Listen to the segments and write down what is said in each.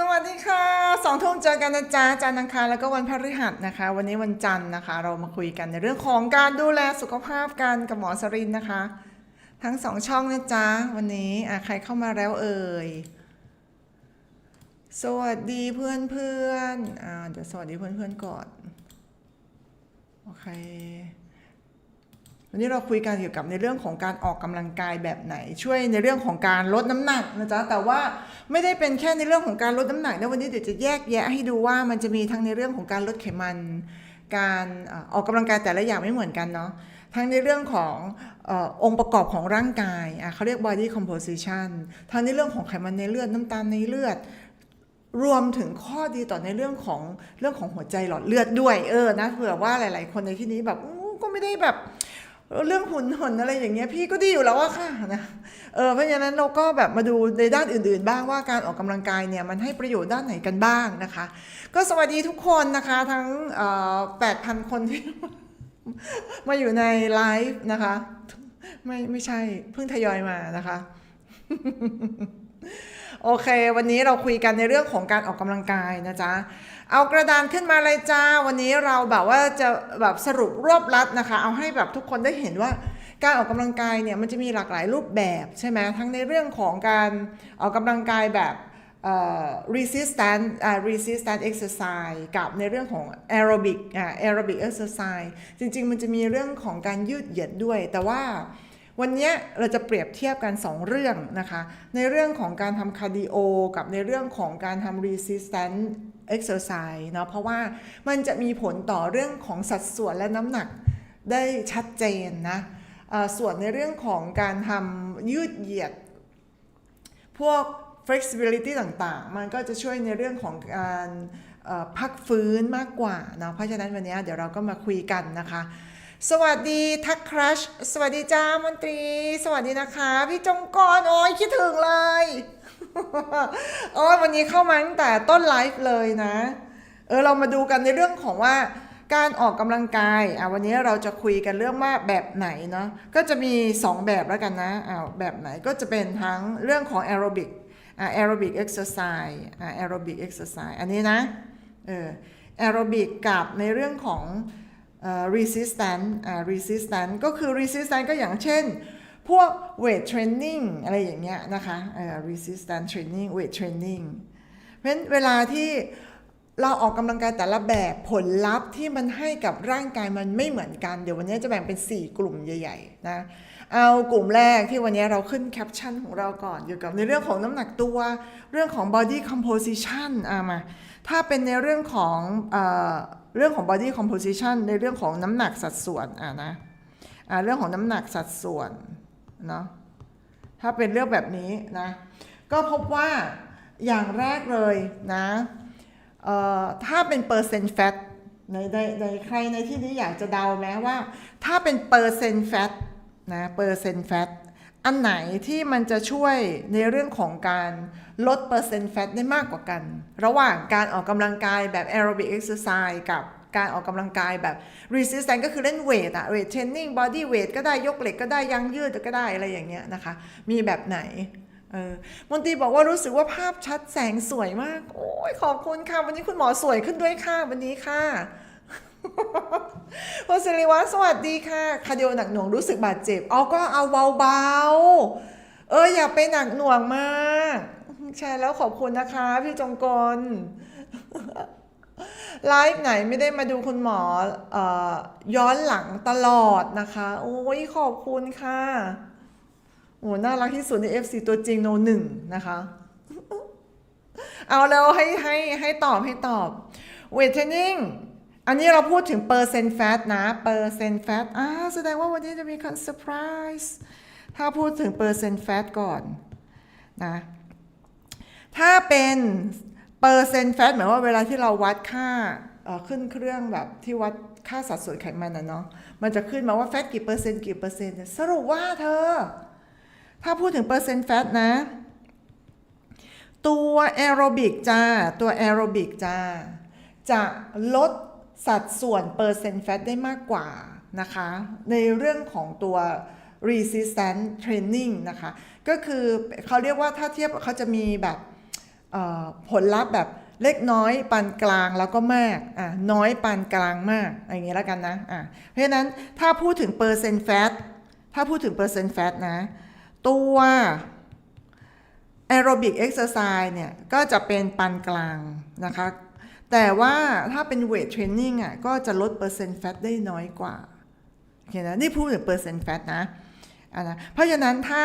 สวัสดีค่ะสองทุ่มเจอกันนะจ๊ะจันทร์อังคารแล้วก็วันพฤหัสนะคะ วันนี้วันจันทร์นะคะ เรามาคุยกันในเรื่องของการดูแลสุขภาพกันกับหมอสรินนะคะ ทั้งสองช่องนะจ๊ะวันนี้อะใครเข้ามาแล้วเอ่ยสวัสดีเพื่อนเพื่อนอ่าเดี๋ยวสวัสดีเพื่อนเพื่อนก่อนโอเค วันนี้เราคุยกันเกี่ยวกับในเรื่องของการออกกำลังกายแบบไหน ช่วยในเรื่องของการลดน้ำหนักนะจ๊ะแต่ว่าไม่ได้เป็นแค่ในเรื่องของการลดน้ำหนักนะวันนี้เดี๋ยวจะแยกแยะให้ดูว่ามันจะมีทั้งในเรื่องของการลดไขมัน การออออกกำลังกายแต่ละอย่างไม่เหมือนกันเนาะทั้งในเรื่องของอองค์ประกอบของร่างกายเขาเรียก body composition ทั้งในเรื่องของไขมันในเลือดน้ำตาลในเลือดรวมถึงข้อดีต่อในเรื่องของเรื่องของหัวใจหลอดเลือดด้วยเออนะเผื่อว่าหลาย ๆ คนในที่นี้แบบก็ไม่ได้แบบ เรื่องหุ่นหนอะไรอย่างเงี้ยพี่ก็ดีอยู่แล้วอะค่ะนะเออเพราะฉะนั้นเราก็แบบมาดูในด้านอื่นๆ บ้างว่าการออกกำลังกายเนี่ยมันให้ประโยชน์ด้านไหนกันบ้างนะคะ ก็สวัสดีทุกคนนะคะทั้งแปดพันคนที่มาอยู่ในไลฟ์นะคะไม่ไม่ใช่เพิ่งทยอยมานะคะ โอเค วันนี้เราคุยกันในเรื่องของการออกกำลังกายนะจ๊ะ เอากระดานขึ้นมาเลยจ้า วันนี้เราแบบว่าจะแบบสรุปรวบลัดนะคะ เอาให้แบบทุกคนได้เห็นว่าการออกกำลังกายเนี่ยมันจะมีหลากหลายรูปแบบใช่ไหมทั้งในเรื่องของการออกกำลังกายแบบ resistant อ่า resistant exercise กับในเรื่องของ aerobic อ่า aerobic exercise จริง ๆ มันจะมีเรื่องของการยืดเหยียดด้วย แต่ว่า วันนี้เราจะเปรียบเทียบกัน 2 เรื่องนะคะ ในเรื่องของการทำคาร์ดิโอกับในเรื่องของการทำ resistance exercise เนาะเพราะว่ามันจะมีผลต่อเรื่องของสัดส่วนและน้ำหนักได้ชัดเจนนะส่วนในเรื่องของการทำยืดเหยียด พวก flexibility ต่างๆ มันก็จะช่วยในเรื่องของการพักฟื้นมากกว่าเนาะเพราะฉะนั้นวันนี้เดี๋ยวเราก็มาคุยกันนะคะ สวัสดีทักครัช สวัสดีจ้ามนตรี สวัสดีนะคะ พี่จงกรโอ้ยคิดถึงเลยโอ้ยวันนี้เข้ามาตั้งแต่ต้นไลฟ์เลยนะ เออเรามาดูกันในเรื่องของว่าการออกกำลังกายอะวันนี้เราจะคุยกันเรื่องว่าแบบไหนเนาะก็จะมี 2 แบบแล้วกันนะอ้าวแบบไหนก็จะเป็นทั้งเรื่องของแอโรบิกอะแอโรบิกเอ็กซ์ไซส์อะแอโรบิกเอ็กซ์ไซส์อันนี้นะเออแอโรบิกกับในเรื่องของ resistant อ่า resistant ก็คือ resistant ก็อย่างเช่น พวก weight training อะไรอย่างเงี้ยนะคะเอ่อ resistant training weight training เพราะฉะนั้นเวลาที่เราออกกำลังกายแต่ละแบบผลลัพธ์ที่มันให้กับร่างกายมันไม่เหมือนกัน เดี๋ยววันนี้จะแบ่งเป็น 4 กลุ่มใหญ่ๆนะเอากลุ่มแรกที่วันนี้เราขึ้นแคปชั่นของเราก่อนเกี่ยวกับในเรื่องของน้ำหนักตัว เรื่องของ body composition อะมา ถ้าเป็นในเรื่องของเอเรื่องของ body composition ในเรื่องของน้ำหนักสัดส่วนอะนะะเรื่องของน้ำหนักสัดส่วนเนาะถ้าเป็นเรื่องแบบนี้นะก็พบว่าอย่างแรกเลยนะถ้าเป็นเปอร์เซ็นต์แฟตในในในใครในที่นี้อยากจะเดาไหมว่า ถ้าเป็นเปอร์เซ็นต์แฟตนะเปอร์เซ็นต์แฟต อันไหนที่มันจะช่วยในเรื่องของการลดเปอร์เซ็นต์แฟตได้มากกว่ากัน ระหว่างการออกกำลังกายแบบ aerobic exercise กับการออกกำลังกายแบบ resistance ก็คือเล่นเวทอะ weight training body weight ก็ได้ยกเหล็กก็ได้ยังยืดก็ได้อะไรอย่างเงี้ยนะคะ มีแบบไหนเออมนตรีบอกว่ารู้สึกว่าภาพชัดแสงสวยมาก โอ้ยขอบคุณค่ะ วันนี้คุณหมอสวยขึ้นด้วยค่ะ วันนี้ค่ะ คุณสิริวัฒน์สวัสดีค่ะ คาร์ดิโอหนักหน่วงรู้สึกบาดเจ็บเอาก็เอาเบาๆ เอออย่าไปหนักหน่วงมากใช่แล้วขอบคุณนะคะ พี่จงกรไลฟ์ไหนไม่ได้มาดูคุณหมอออย้อนหลังตลอดนะคะ โอ้ยขอบคุณค่ะโอ้น่ารักที่สุดใน FC ตัวจริงโนหนึ่งนะคะ เอาแล้วให้ให้ให้ตอบให้ตอบเวทเทรนนิ่ง อันนี้เราพูดถึงเปอร์เซ็นต์แฟตนะเปอร์เซ็นต์แฟตอ่าแสดงว่าวันนี้จะมีคอนเซอร์ไพรส์ถ้าพูดถึงเปอร์เซ็นต์แฟตก่อนนะถ้าเป็นเปอร์เซ็นต์แฟตหมายว่าเวลาที่เราวัดค่าขึ้นเครื่องแบบที่วัดค่าสัดส่วนไขมันนะเนาะมันจะขึ้นมาว่าแฟตกี่เปอร์เซ็นต์กี่เปอร์เซ็นต์สรุปว่าเธอ ถ้าพูดถึงเปอร์เซ็นต์แฟตนะ ตัวแอโรบิกจ้าตัวแอโรบิกจ้าจะลด สัดส่วนเปอร์เซ็นต์แฟตได้มากกว่านะคะ ในเรื่องของตัว resistance training นะคะ ก็คือเขาเรียกว่าถ้าเทียบเขาจะมีแบบผลลัพธ์แบบเล็กน้อยปานกลางแล้วก็มากอะน้อยปานกลางมากอะไรอย่างนี้แล้วกันนะอะเพราะฉะนั้นถ้าพูดถึงเปอร์เซ็นต์แฟตถ้าพูดถึงเปอร์เซ็นต์แฟตนะ ตัวแอโรบิกเอ็กซ์ไซส์เนี่ย ก็จะเป็นปานกลางนะคะ แต่ว่าถ้าเป็นเวทเทรนนิ่งอะก็จะลดเปอร์เซ็นต์แฟตได้น้อยกว่าโอเคนะนี่พูดถึงเปอร์เซ็นต์แฟตนะอะนะเพราะฉะนั้นถ้า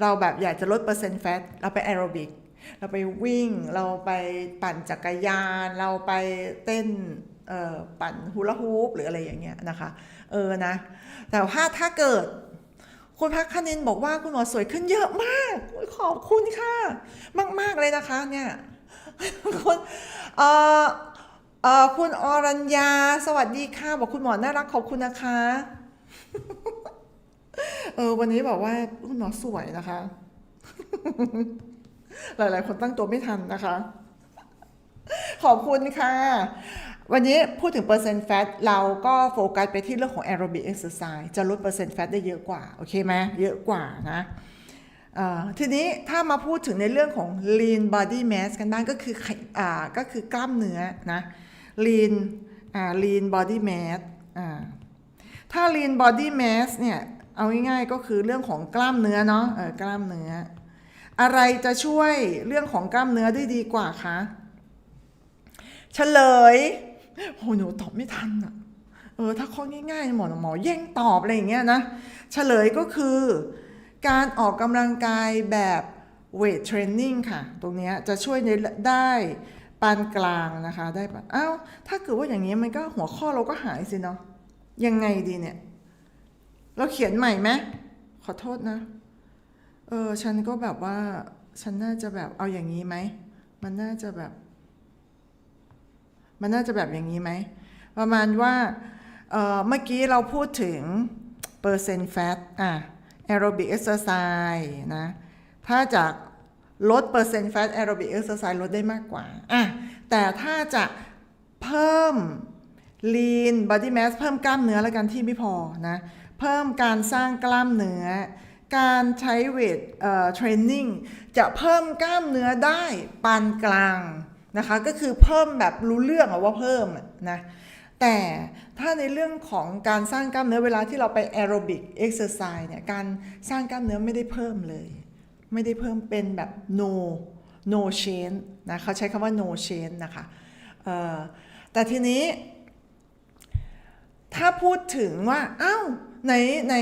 เราแบบอยากจะลดเปอร์เซ็นต์แฟตเราไปแอโรบิกเราไปวิ่ง เราไปปั่นจักรยาน เราไปเต้นปั่นฮูลาฮูปหรืออะไรอย่างเงี้ยนะคะเออนะแต่ว่าถ้าเกิดคุณพักคณินบอกว่าคุณหมอสวยขึ้นเยอะมาก ขอบคุณค่ะ มาก ๆ เลยนะคะเนี่ย คุณเอ่อเอ่อคุณอรัญญา สวัสดีค่ะ บอกคุณหมอน่ารักขอบคุณนะคะ เออ วันนี้บอกว่าคุณหมอสวยนะคะ หลาย ๆ คนตั้งตัวไม่ทันนะคะ ขอบคุณค่ะ วันนี้พูดถึงเปอร์เซ็นต์แฟตเราก็โฟกัสไปที่เรื่องของแอโรบิกเอ็กซ์ไซส์จะลดเปอร์เซ็นต์แฟตได้เยอะกว่า โอเคไหมเยอะกว่านะ ทีนี้ถ้ามาพูดถึงในเรื่องของ lean body mass กันบ้างก็คืออก็คือกล้ามเนื้อนะ lean lean body mass ถ้า lean body mass เนี่ยเอาง่ายๆก็คือเรื่องของกล้ามเนื้อเนาะเออกล้ามเนื้อ อะไรจะช่วยเรื่องของกล้ามเนื้อได้ดีกว่าคะเฉลยโหหนูตอบไม่ทันอะเออถ้าข้อง่ายๆหมอหมอแย่งตอบอะไรอย่างเงี้ยนะ เฉลยก็คือ การออกกำลังกายแบบเวทเทรนนิ่งค่ะ ตรงนี้จะช่วยในได้ปานกลางนะคะ ได้ปานอ้าวถ้าเกิดว่าอย่างนี้มันก็หัวข้อเราก็หายสิเนาะยังไงดีเนี่ย เราเขียนใหม่ไหมขอโทษนะ เออ ฉันก็แบบว่า ฉันน่าจะแบบเอาอย่างนี้ไหม มันน่าจะแบบ มันน่าจะแบบอย่างนี้ไหม ประมาณว่าเออเมื่อกี้เราพูดถึงเปอร์เซ็นต์แฟตอะ แอโรบิกเอ็กซ์ไซส์นะ ถ้าจากลดเปอร์เซ็นต์แฟตแอโรบิกเอ็กซ์ไซส์ลดได้มากกว่าอะแต่ถ้าจะเพิ่ม lean body mass เพิ่มกล้ามเนื้อแล้วกันที่ไม่พอนะ เพิ่มการสร้างกล้ามเนื้อ การใช้เวทเทรนนิ่งจะเพิ่มกล้ามเนื้อได้ปานกลางนะคะ ก็คือเพิ่มแบบรู้เรื่องอว่าเพิ่มนะ แต่ถ้าในเรื่องของการสร้างกล้ามเนื้อเวลาที่เราไปแอโรบิกเอ็กซ์ไซส์เนี่ยการสร้างกล้ามเนื้อไม่ได้เพิ่มเลย ไม่ได้เพิ่มเป็นแบบ no no change นะเขาใช้คำว่า no change นะคะแต่ทีนี้ ถ้าพูดถึงว่าอ้าวไหนไหน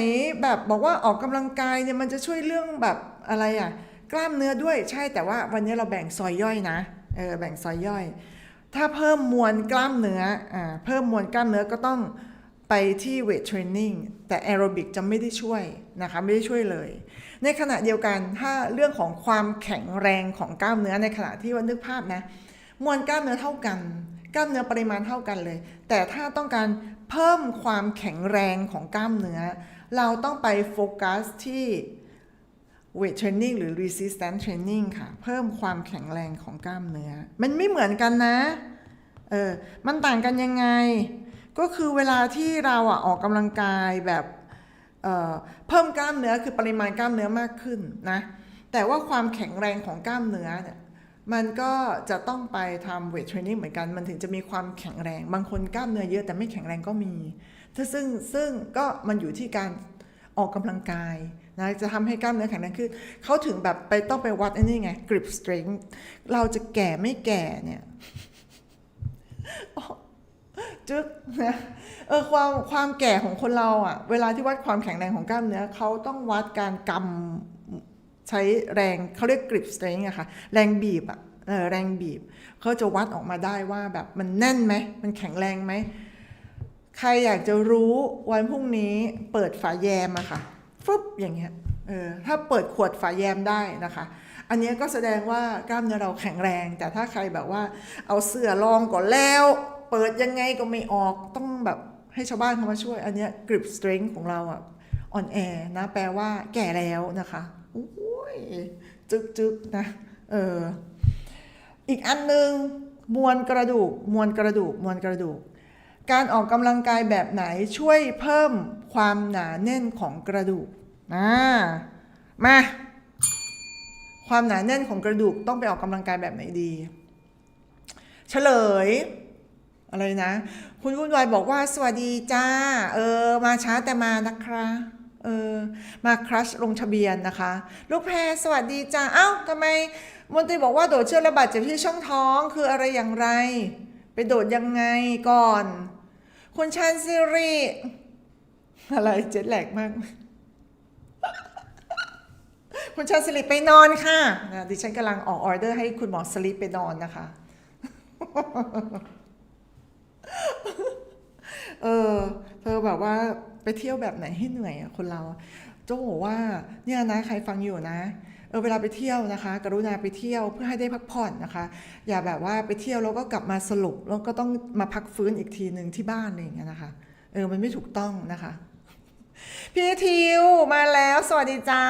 แบบบอกว่าออกกำลังกายเนี่ยมันจะช่วยเรื่องแบบอะไรอะกล้ามเนื้อด้วยใช่แต่ว่าวันนี้เราแบ่งซอยย่อยนะเออแบ่งซอยย่อย ถ้าเพิ่มมวลกล้ามเนื้ออ่าเพิ่มมวลกล้ามเนื้อก็ต้องไปที่เวทเทรนนิ่งแต่แอโรบิกจะไม่ได้ช่วยนะคะไม่ได้ช่วยเลย ในขณะเดียวกันถ้าเรื่องของความแข็งแรงของกล้ามเนื้อในขณะที่ว่านึกภาพนะมวลกล้ามเนื้อเท่ากัน กล้ามเนื้อปริมาณเท่ากันเลย แต่ถ้าต้องการเพิ่มความแข็งแรงของกล้ามเนื้อ เราต้องไปโฟกัสที่ weight training หรือ resistance training ค่ะ เพิ่มความแข็งแรงของกล้ามเนื้อ มันไม่เหมือนกันนะ เออ มันต่างกันยังไง ก็คือเวลาที่เราอะออกกำลังกายแบบเเพิ่มกล้ามเนื้อคือปริมาณกล้ามเนื้อมากขึ้นนะ แต่ว่าความแข็งแรงของกล้ามเนื้อเนี่ยมันก็จะต้องไปทำเวทเทรนนิ่งเหมือนกัน มันถึงจะมีความแข็งแรง บางคนกล้ามเนื้อเยอะแต่ไม่แข็งแรงก็มีถ้าซึ่งซึ่งก็มันอยู่ที่การออกกำลังกาย นะจะทำให้กล้ามเนื้อแข็งแรงขึ้นเขาถึงแบบไปต้องไปวัดอ้นี่ไง grip strength เราจะแก่ไม่แก่เนี่ยจึ๊กนะเออความความแก่ของคนเราอะ่ะ เวลาที่วัดความแข็งแรงของกล้ามเนื้อเขาต้องวัดการกำใช้แรงเขาเรียก grip strength อะค่ะแรงบีบอะเออแรงบีบเขาจะวัดออกมาได้ว่าแบบมันแน่นไหมมันแข็งแรงไหม ใครอยากจะรู้วันพรุ่งนี้เปิดฝาแยมอะค่ะ ฟึบอย่างเงี้ยเออถ้าเปิดขวดฝาแยมได้นะคะ อันเนี้ยก็แสดงว่ากล้ามเนื้อเราแข็งแรง แต่ถ้าใครแบบว่าเอาเสื้อรองก่อนแล้ว เปิดยังไงก็ไม่ออกต้องแบบให้ชาวบ้านเขามาช่วย อันเนี้ย grip strength ของเราอะอ่อนแอนะแปลว่าแก่แล้วนะคะโอ้ยจึกจึกๆนะเอออีกอันหนึ่งมวลกระดูกมวลกระดูกมวลกระดูก การออกกำลังกายแบบไหนช่วยเพิ่ม ความหนาแน่นของกระดูกนะมา ความหนาแน่นของกระดูกต้องไปออกกำลังกายแบบไหนดีเฉลย อะไรนะ คุณวุ่นวายบอกว่าสวัสดีจ้า เออ มาช้าแต่มานะคะเออมาครัชลงทะเบียนนะคะ ลูกแพรสวัสดีจ้าเอ้าทำไมมนตรีบอกว่าโดดเชือกระบาดเจ็บที่ช่องท้องคืออะไรอย่างไร ไปโดดยังไงก่อน คุณชันซิริ อะไรเจ็ดแหลกมาก คุณชันสิริไปนอนค่ะนะดิฉันกำลังออกออเดอร์ให้คุณหมอสลิปไปนอนนะคะ เออเธอแบบว่าไปเที่ยวแบบไหนให้เหนื่อยอะคนเราโจ้บอกว่าเนี่ยนะใครฟังอยู่นะเออเวลาไปเที่ยวนะคะ กรุณาไปเที่ยวเพื่อให้ได้พักผ่อนนะคะ อย่าแบบว่าไปเที่ยวแล้วก็กลับมาสรุปแล้วก็ต้องมาพักฟื้นอีกทีหนึ่งที่บ้านอะไรอย่างเงี้ยนะคะเออมันไม่ถูกต้องนะคะ พี่ทิวมาแล้วสวัสดีจ้า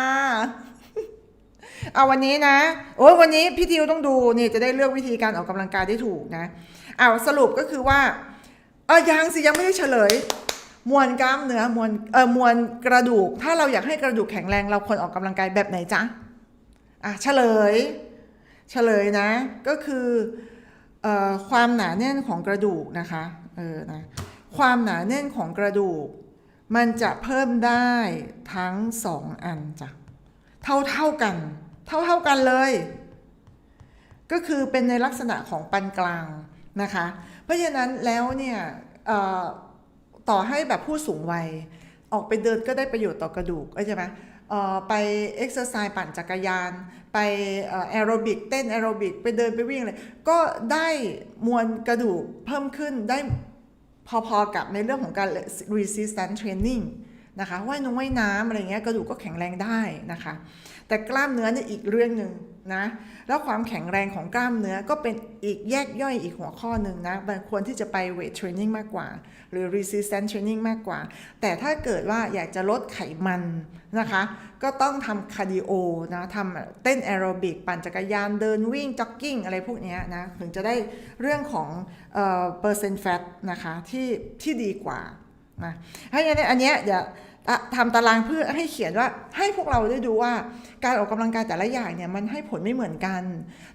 เอาวันนี้นะโอ้ยวันนี้พี่ทิวต้องดูนี่จะได้เลือกวิธีการออกกำลังกายได้ถูกนะเอาสรุปก็คือว่าเออยังสิยังไม่ได้เฉลย มวลกล้ามเนื้อมวลเออมวลกระดูก ถ้าเราอยากให้กระดูกแข็งแรงเราควรออกกำลังกายแบบไหนจ๊ะอะเฉลย เฉลยนะ ก็คือเอ่อความหนาแน่นของกระดูกนะคะเออนะความหนาแน่นของกระดูก มันจะเพิ่มได้ทั้งสองอันจ้ะเท่าเท่าๆกัน เท่าเท่าๆกันเลย ก็คือเป็นในลักษณะของปานกลางนะคะ เพราะฉะนั้นแล้วเนี่ยต่อให้แบบผู้สูงวัย ออกไปเดินก็ได้ประโยชน์ต่อกระดูกใช่ไหมไปเอ็กซ์ไซส์ปั่นจักรยาน ไปแอโรบิกเต้นแอโรบิกไปเดินไปวิ่งเลยก็ได้มวลกระดูกเพิ่มขึ้นได้ พอๆกับในเรื่องของการ resistance training นะคะว่ายน้ำว่ายน้ำอะไรเงี้ยกระดูกก็แข็งแรงได้นะคะ แต่กล้ามเนื้อเนี่ยอีกเรื่องหนึ่งนะ แล้วความแข็งแรงของกล้ามเนื้อก็เป็นอีกแยกย่อยอีกหัวข้อหนึ่งนะมันควรที่จะไป weight training มากกว่า หรือ resistance training มากกว่า แต่ถ้าเกิดว่าอยากจะลดไขมันนะคะ ก็ต้องทำคาร์ดิโอนะทำเต้นแอโรบิกปั่นจักรยานเดินวิ่ง จ็อกกิ้ง อะไรพวกนี้นะ ถึงจะได้เรื่องของเปอร์เซ็นต์แฟตนะคะที่ที่ดีกว่านะให้อันนี้อันเนี้ยอย่า ทำตารางเพื่อให้เขียนว่าให้พวกเราได้ดูว่าการออกกำลังกายแต่ละอย่างเนี่ยมันให้ผลไม่เหมือนกัน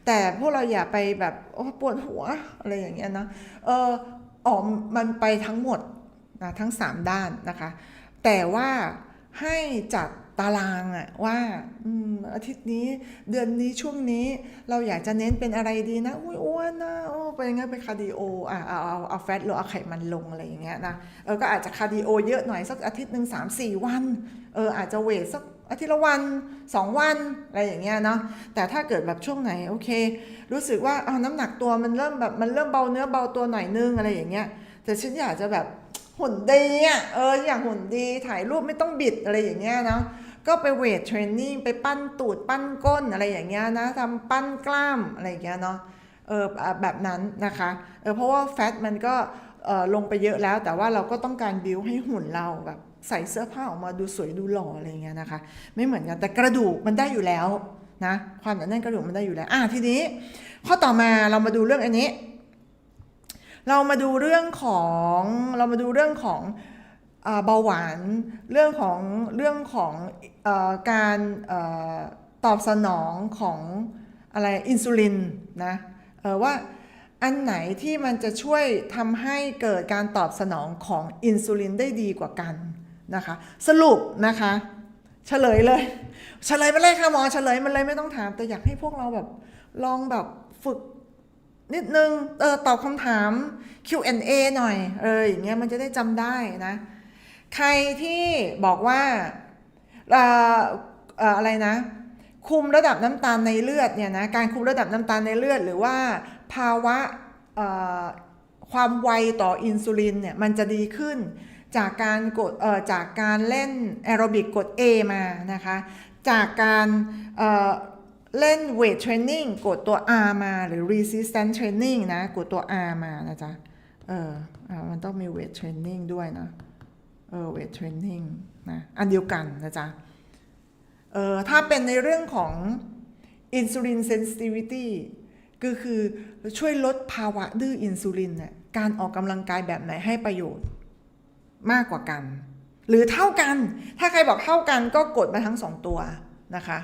แต่พวกเราอย่าไปแบบโอ้ปวดหัวอะไรอย่างเงี้ยนะเออออกมันไปทั้งหมดนะทั้ง 3 ด้านนะคะ แต่ว่าให้จัด ตารางอะว่าอืมอาทิตย์นี้เดือนนี้ช่วงนี้เราอยากจะเน้นเป็นอะไรดีนะอุ้ยอ้วนนะโอ้ไปงั้นไปคาร์ดิโออะเอาเอาเอาแฟตลงเอาไขมันลงอะไรอย่างเงี้ยนะเออก็อาจจะคาร์ดิโอเยอะหน่อยสักอาทิตย์หนึ่งสามสี่วันเอออาจจะเวทสักอาทิตย์ละวันสองวันอะไรอย่างเงี้ยเนาะแต่ถ้าเกิดแบบช่วงไหนโอเค รู้สึกว่าเอาน้ำหนักตัวมันเริ่มแบบมันเริ่มเบาเนื้อเบาตัวหน่อยนึงอะไรอย่างเงี้ยแต่ฉันอยากจะแบบหุ่นดีอะเอออยากหุ่นดีถ่ายรูปไม่ต้องบิดอะไรอย่างเงี้ยเนาะ ก็ไปเวทเทรนนิ่งไปปั้นตูดปั้นก้นอะไรอย่างเงี้ยนะทำปั้นกล้ามอะไรอย่างเงี้ยเนาะเออแบบนั้นนะคะเออเพราะว่าแฟตมันก็เออลงไปเยอะแล้ว แต่ว่าเราก็ต้องการบิวให้หุ่นเราแบบใส่เสื้อผ้าออกมาดูสวยดูหล่ออะไรอย่างเงี้ยนะคะ ไม่เหมือนกันแต่กระดูกมันได้อยู่แล้วนะความหนาแน่นกระดูกมันได้อยู่แล้วอะทีนี้ข้อต่อมาเรามาดูเรื่องอันนี้ เรามาดูเรื่องของเรามาดูเรื่องของ เบาหวาน เรื่องของเรื่องของอการอตอบสนองของอะไรอินซูลินนะว่าอันไหนที่มันจะช่วยทำให้เกิดการตอบสนองของอินซูลินได้ดีกว่ากันนะคะสรุปนะคะเฉลยเลย เฉลยไปเลยค่ะหมอเฉลยมันเลยไม่ต้องถาม แต่อยากให้พวกเราแบบลองแบบฝึกนิดนึงเออตอบคำถาม Q&A หน่อยเอออย่างเงี้ยมันจะได้จำได้นะ ใครที่บอกว่าเอ่อะไรนะ คุมระดับน้ำตาลในเลือดเนี่ยนะการคุมระดับน้ำตาลในเลือด หรือว่าภาวะความไวต่ออินซูลินเนี่ยมันจะดีขึ้นจากการกดจากการเล่นแอโรบิกกด A มานะคะจากการเล่นเวทเทรนนิ่งกดตัว R มาหรือ resistance training นะกดตัว R มานะจ๊ะเอออ่ามันต้องมีเวทเทรนนิ่งด้วยนะ เออเวทเทรนนิ่งนะอันเดียวกันนะจ๊ะเออถ้าเป็นในเรื่องของอินซูลินเซนซิ i ิตี้ก็คือช่วยลดภาวะดื้ออินซูลินเนี่ยการออกกำลังกายแบบไหนให้ประโยชน์มากกว่ากัน หรือเท่ากัน ถ้าใครบอกเท่ากันก็กดมาทั้งสองตัวนะคะ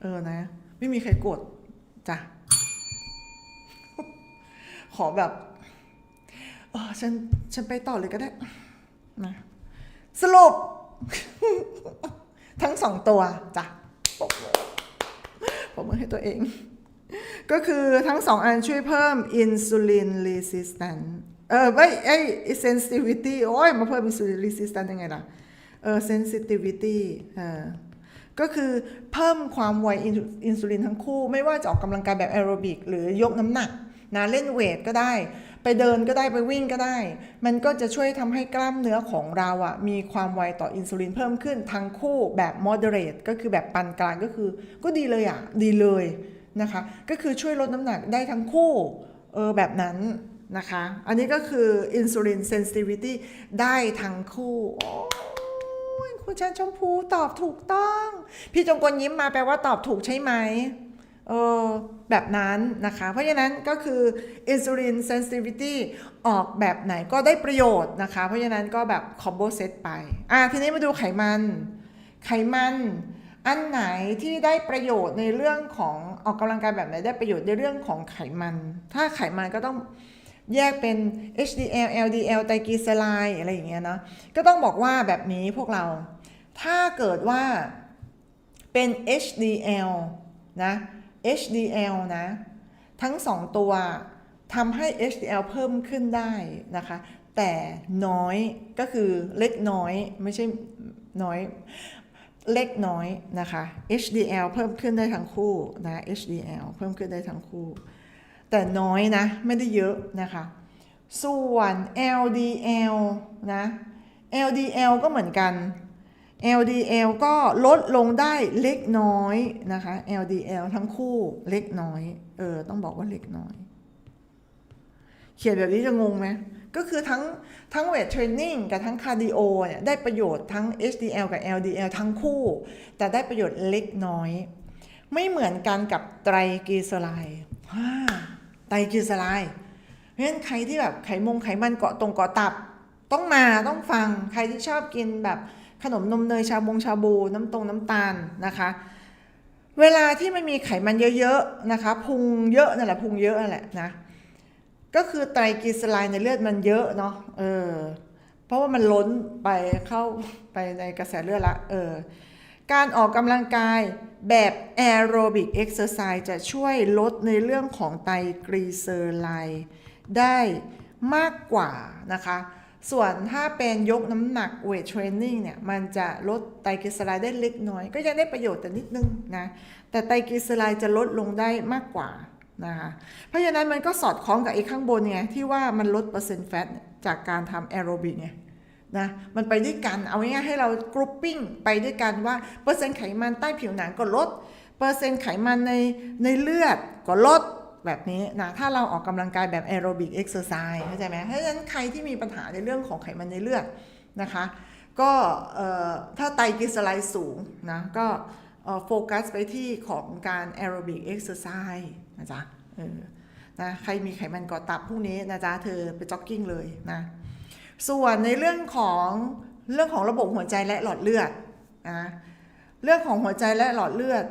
เออนะ ไม่มีใครกดจ้ะ ขอแบบ เออฉัน ฉันไปต่อเลยก็ได้นะ สรุป ทั้งสองตัวจ้ะปรบมือปรบมือให้ตัวเอง ก็คือทั้งสองอันช่วยเพิ่มอินซูลิน resistance เออไม่ไอ้ sensitivity โอ้ยมาเพิ่มอินซูลิน resistance ยังไงล่ะ เออ sensitivity เออก็คือเพิ่มความไวอินอินซูลินทั้งคู่ ไม่ว่าจะออกกำลังกายแบบแอโรบิกหรือยกน้ำหนักนะเล่นเวทก็ได้ ไปเดินก็ได้ไปวิ่งก็ได้ มันก็จะช่วยทำให้กล้ามเนื้อของเราอะมีความไวต่ออินซูลินเพิ่มขึ้นทั้งคู่แบบ moderate ก็คือแบบปานกลางก็คือ ก็ดีเลยอะดีเลยนะคะ ก็คือช่วยลดน้ำหนักได้ทั้งคู่เออแบบนั้นนะคะ อันนี้ก็คืออินซูลินเซนซิ i ิตี้ได้ทั้งคู่โอ้ยคุณชันชมพูตอบถูกต้อง พี่จงกลยิ้มมาแปลว่าตอบถูกใช่ไหม เออแบบนั้นนะคะ เพราะฉะนั้นก็คืออินซูลินเซนซิ i ิตี้ออกแบบไหนก็ได้ประโยชน์นะคะ เพราะฉะนั้นก็แบบคอมโบเซตไป อะทีนี้มาดูไขมัน ไขมันอันไหนที่ได้ประโยชน์ในเรื่องของออกกำลังกายแบบไหนได้ประโยชน์ในเรื่องของไขมัน ถ้าไขมันก็ต้องแยกเป็น HDL LDL ไตรกลีเซอไรด์อะไรอย่างเงี้ยเนาะก็ต้องบอกว่าแบบนี้พวกเรา ถ้าเกิดว่าเป็น HDL นะ HDL นะ ทั้งสองตัวทำให้ HDL เพิ่มขึ้นได้นะคะ แต่น้อยก็คือเล็กน้อยไม่ใช่น้อยเล็กน้อยนะคะ HDL เพิ่มขึ้นได้ทั้งคู่นะ HDL เพิ่มขึ้นได้ทั้งคู่ แต่น้อยนะ ไม่ได้เยอะนะคะ ส่วน LDL นะ LDL ก็เหมือนกัน LDL ก็ลดลงได้เล็กน้อยนะคะ LDL ทั้งคู่เล็กน้อย เออ ต้องบอกว่าเล็กน้อย เขียนแบบนี้จะงงไหมก็คือทั้งทั้งเวทเทรนนิ่งกับทั้งคาร์ดิโอเนี่ยได้ประโยชน์ทั้ง HDL กับ LDL ทั้งคู่ แต่ได้ประโยชน์เล็กน้อย ไม่เหมือนกันกับไตรกลีเซอไรด์ฮ่าไตรกลีเซอไรด์เพราะฉะนั้นใครที่แบบไขมงไขมันเกาะตรงเกาะตับ ต้องมาต้องฟังใครที่ชอบกินแบบ ขนมนมเนยชาบงชาบูน้ำตรงน้ำตาลนะคะ เวลาที่มันมีไขมันเยอะๆนะคะพุงเยอะนั่นแหละพุงเยอะนั่นแหละนะก็คือไตรกลีเซอไรด์ในเลือดมันเยอะเนาะเออเพราะว่ามันล้นไปเข้าไปในกระแสเลือดละเออการออกกำลังกายแบบแอโรบิกเอ็กซ์ไซส์จะช่วยลดในเรื่องของไตรกลีเซอไรด์ได้มากกว่านะคะ ส่วนถ้าเป็นยกน้ำหนักเวทเทรนนิ่งเนี่ย มันจะลดไตรกลีเซอไรด์ได้เล็กน้อย ก็ยังได้ประโยชน์แต่นิดนึงนะ แต่ไตรกลีเซอไรด์จะลดลงได้มากกว่านะคะ เพราะฉะนั้นมันก็สอดคล้องกับไอ้ข้างบนไงที่ว่ามันลดเปอร์เซ็นต์แฟตจากการทำแอโรบิกไงนะมันไปด้วยกัน เอาง่ายๆให้เรากรุ๊ปปิ้งไปด้วยกันว่าเปอร์เซ็นต์ไขมันใต้ผิวหนังก็ลด เปอร์เซ็นต์ไขมันในในเลือดก็ลด แบบนี้นะถ้าเราออกกำลังกายแบบแอโรบิกเอ็กซ์ไซส์เข้าใจไหมเพราะฉะนั้นใครที่มีปัญหาในเรื่องของไขมันในเลือดนะคะ ก็ถ้าไตรกลีเซอไรด์สูงนะก็โฟกัสไปที่ของการแอโรบิกเอ็กซ์ไซส์นะจ๊ะนะใครมีไขมันก่อตับพวกนี้นะจ๊ะเธอไปจ็อกกิ้งเลยนะส่วนในเรื่องของเรื่องของระบบหัวใจและหลอดเลือดนะเรื่องของหัวใจและหลอดเลือด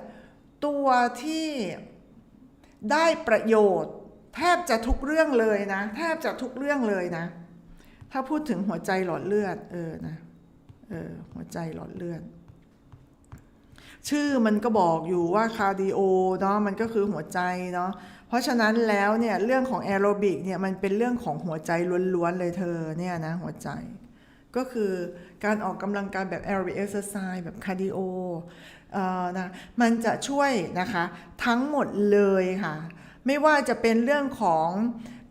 ตัวที่ ได้ประโยชน์ แทบจะทุกเรื่องเลยนะ แทบจะทุกเรื่องเลยนะ ถ้าพูดถึงหัวใจหลอดเลือด เออนะเออหัวใจหลอดเลือด ชื่อมันก็บอกอยู่ว่าคาร์ดิโอเนาะมันก็คือหัวใจเนาะเพราะฉะนั้นแล้วเนี่ยเรื่องของแอโรบิกเนี่ยมันเป็นเรื่องของหัวใจล้วนๆเลยเธอเนี่ยนะหัวใจ ก็คือการออกกำลังกายแบบแอโรบิกเอ็กซ์ไซส์แบบคาร์ดิโอนะมันจะช่วยนะคะทั้งหมดเลยค่ะ ไม่ว่าจะเป็นเรื่องของ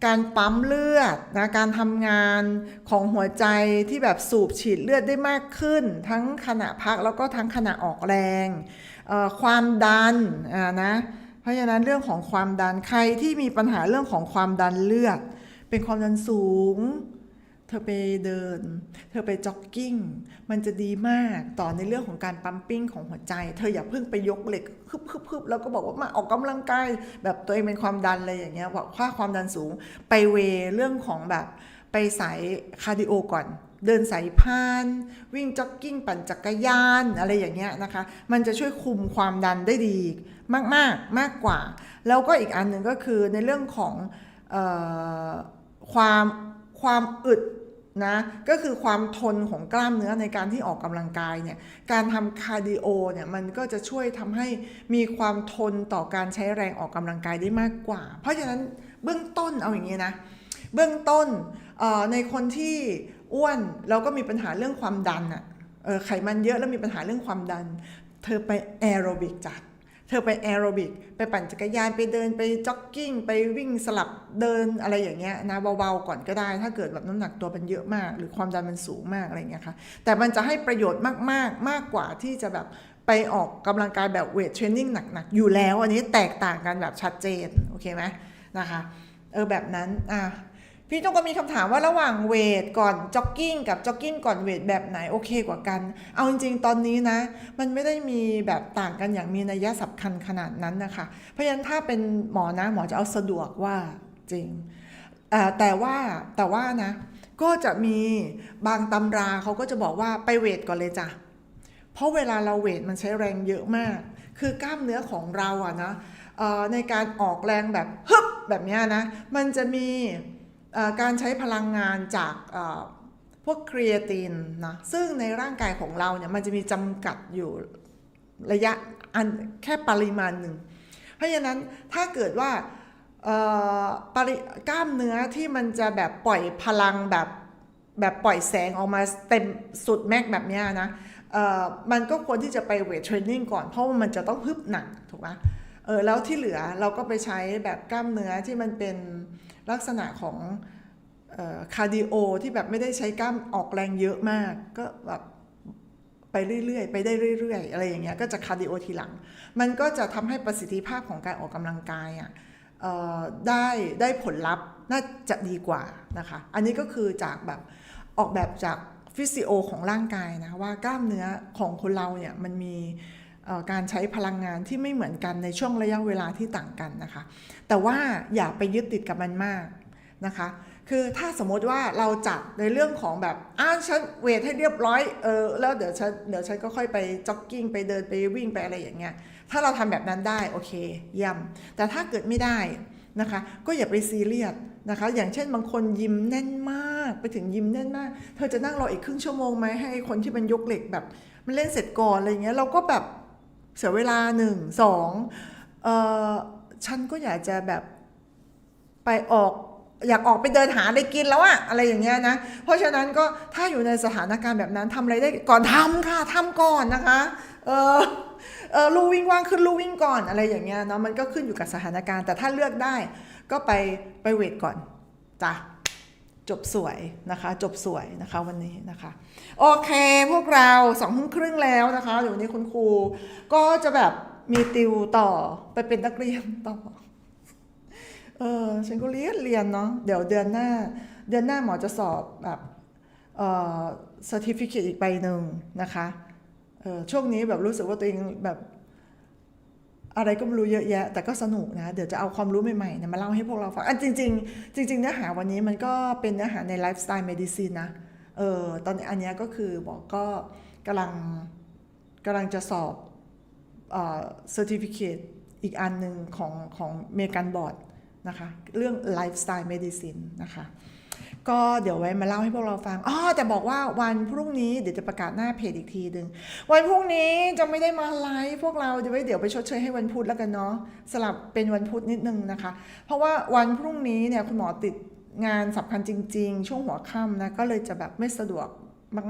การปั๊มเลือดนะการทำงานของหัวใจที่แบบสูบฉีดเลือดได้มากขึ้น ทั้งขณะพักแล้วก็ทั้งขณะออกแรง ความดันนะเพราะฉะนั้นเรื่องของความดันใครที่มีปัญหาเรื่องของความดันเลือด เป็นความดันสูง เธอไปเดิน เธอไปจ็อกกิ้ง มันจะดีมากต่อในเรื่องของการปั๊มปิ้งของหัวใจ เธออย่าเพิ่งไปยกเหล็กฮึบฮึบฮึบแล้วก็บอกว่ามาออกกำลังกายแบบตัวเองเป็นความดันเลยอย่างเงี้ยว่าค่าความดันสูง ไปเวเรื่องของแบบไปสายคาร์ดิโอก่อนเดินสายพาน วิ่งจ็อกกิ้ง ปั่นจักรยานอะไรอย่างเงี้ยนะคะ มันจะช่วยคุมความดันได้ดีมากมากมากกว่า แล้วก็อีกอันหนึ่งก็คือในเรื่องของออความ ความอึดนะก็คือความทนของกล้ามเนื้อในการที่ออกกำลังกายเนี่ยการทำคาร์ดิโอเนี่ยมันก็จะช่วยทำให้มีความทนต่อการใช้แรงออกกำลังกายได้มากกว่า เพราะฉะนั้นเบื้องต้นเอาอย่างนี้นะเบื้องต้นในคนที่อ้วนเราก็มีปัญหาเรื่องความดันอะไขมันเยอะแล้วมีปัญหาเรื่องความดัน เธอไปแอโรบิกจัด เธอไปแอโรบิกไปปั่นจักรยานไปเดินไปจ็อกกิ้ง ไปวิ่งสลับเดินอะไรอย่างเงี้ยนะเบาๆก่อนก็ได้ ถ้าเกิดแบบน้ำหนักตัวมันเยอะมาก หรือความดันมันสูงมากอะไรเงี้ยค่ะแต่มันจะให้ประโยชน์มากๆมากกว่าที่จะแบบไปออกกำลังกายแบบเวทเทรนนิ่งหนักๆ อยู่แล้ว อันนี้แตกต่างกันแบบชัดเจน โอเคไหมนะคะ เออแบบนั้นอะ พี่ต้องก็มีคำถามว่าระหว่างเวทก่อนจ็อกกิ้งกับจ็อกกิ้งก่อนเวทแบบไหนโอเคกว่ากัน เอาจริงๆ ตอนนี้นะ มันไม่ได้มีแบบต่างกันอย่างมีนัยสำคัญขนาดนั้นนะคะ เพราะฉะนั้นถ้าเป็นหมอนะหมอจะเอาสะดวกว่าจริง แต่ว่าแต่ว่านะ ก็จะมีบางตำราเขาก็จะบอกว่าไปเวทก่อนเลยจ้ะ เพราะเวลาเราเวทมันใช้แรงเยอะมาก คือกล้ามเนื้อของเราอะนะในการออกแรงแบบฮึบแบบนี้นะ มันจะมี การใช้พลังงานจากพวกครีเอตินนะซึ่งในร่างกายของเราเนี่ยมันจะมีจำกัดอยู่ระยะอันแค่ปริมาณหนึ่ง เพราะฉะนั้นถ้าเกิดว่าปริกล้ามเนื้อที่มันจะแบบปล่อยพลังแบบแบบปล่อยแสงออกมาเต็มสุดแม็กแบบนี้นะมันก็ควรที่จะไปเวทเทรนนิ่งก่อนเพราะว่ามันจะต้องฮึบหนักถูกไหมเออแล้วที่เหลือเราก็ไปใช้แบบกล้ามเนื้อที่มันเป็น ลักษณะของคาร์ดิโอที่แบบไม่ได้ใช้กล้ามออกแรงเยอะมาก ก็แบบไปเรื่อยๆ ไปได้เรื่อยๆ อะไรอย่างเงี้ยก็จะคาร์ดิโอทีหลัง มันก็จะทำให้ประสิทธิภาพของการออกกำลังกายอะเอ่อได้ได้ผลลัพธ์น่าจะดีกว่านะคะ อันนี้ก็คือจากแบบออกแบบจากฟิสิโอของร่างกายนะว่ากล้ามเนื้อของคนเราเนี่ยมันมี การใช้พลังงานที่ไม่เหมือนกันในช่วงระยะเวลาที่ต่างกันนะคะ แต่ว่าอย่าไปยึดติดกับมันมากนะคะ คือถ้าสมมติว่าเราจัดในเรื่องของแบบอ้าฉันเวทให้เรียบร้อยเออแล้วเดี๋ยวฉันเดี๋ยวฉันก็ค่อยไปจ็อกกิ้งไปเดินไปวิ่งไปอะไรอย่างเงี้ย ถ้าเราทำแบบนั้นได้โอเคเยี่ยมแต่ถ้าเกิดไม่ได้นะคะก็อย่าไปซีเรียสนะคะ อย่างเช่นบางคนยิมแน่นมากไปถึงยิมแน่นมาก เธอจะนั่งรออีกครึ่งชั่วโมงไหมให้คนที่มันยกเหล็กแบบมันเล่นเสร็จก่อนอะไรเงี้ยเราก็แบบ เสียเวลาหนึ่งสองเออฉันก็อยากจะแบบไปออกอยากออกไปเดินหาอะไรกินแล้วอะอะไรอย่างเงี้ยนะ เพราะฉะนั้นก็ถ้าอยู่ในสถานการณ์แบบนั้นทำอะไรได้ก่อนทำค่ะทำก่อนนะคะเออเออลู่วิ่งว่างขึ้นลู่วิ่งก่อนอะไรอย่างเงี้ยเนาะมันก็ขึ้นอยู่กับสถานการณ์ แต่ถ้าเลือกได้ก็ไปไปเวทก่อนจ้ะ จบสวยนะคะ จบสวยนะคะวันนี้นะคะ โอเคพวกเราสองทุ่มครึ่งแล้วนะคะเดี๋ยววันนี้คุณครูก็จะแบบมีติวต่อไปเป็นนักเรียนต่อ เออฉันก็เรียนเรียนเนาะเดี๋ยวเดือนหน้า เดือนหน้าหมอจะสอบแบบเอ่อ certificate อีกใบหนึ่งนะคะเออช่วงนี้แบบรู้สึกว่าตัวเองแบบ อะไรก็ไม่รู้เยอะแยะ แต่ก็สนุกนะ เดี๋ยวจะเอาความรู้ใหม่ๆเนี่ยมาเล่าให้พวกเราฟัง อันจริง ๆ จริง ๆ เนื้อหาวันนี้มันก็เป็นเนื้อหาในไลฟ์สไตล์เมดิซินนะ เออตอนนี้อันนี้ก็คือบอกก็กำลังกำลังจะสอบเอ่อ certificate อีกอันหนึ่งของของเมกันบอร์ดนะคะ เรื่อง lifestyle medicine นะคะ ก็เดี๋ยวไว้มาเล่าให้พวกเราฟังอ๋อแต่บอกว่าวันพรุ่งนี้เดี๋ยวจะประกาศหน้าเพจอีกทีหนึ่งวันพรุ่งนี้จะไม่ได้มาไลฟ์พวกเราเดี๋ยวไว้เดี๋ยวไปชดเชยให้วันพุธแล้วกันเนาะสลับเป็นวันพุธนิดนึงนะคะ เพราะว่าวันพรุ่งนี้เนี่ยคุณหมอติดงานสำคัญจริง ๆ ช่วงหัวค่ำนะก็เลยจะแบบไม่สะดวก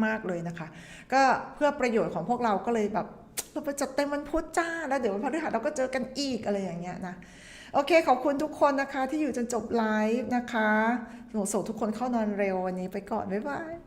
มาก ๆ เลยนะคะ ก็เพื่อประโยชน์ของพวกเราก็เลยแบบเราไปจัดเต็มวันพุธจ้า แล้วเดี๋ยววันพฤหัสเราก็เจอกันอีกอะไรอย่างเงี้ยนะ โอเค ขอบคุณทุกคนนะคะที่อยู่จนจบไลฟ์นะคะ ส่งทุกคนเข้านอนเร็ววันนี้ไปก่อน บ๊ายบาย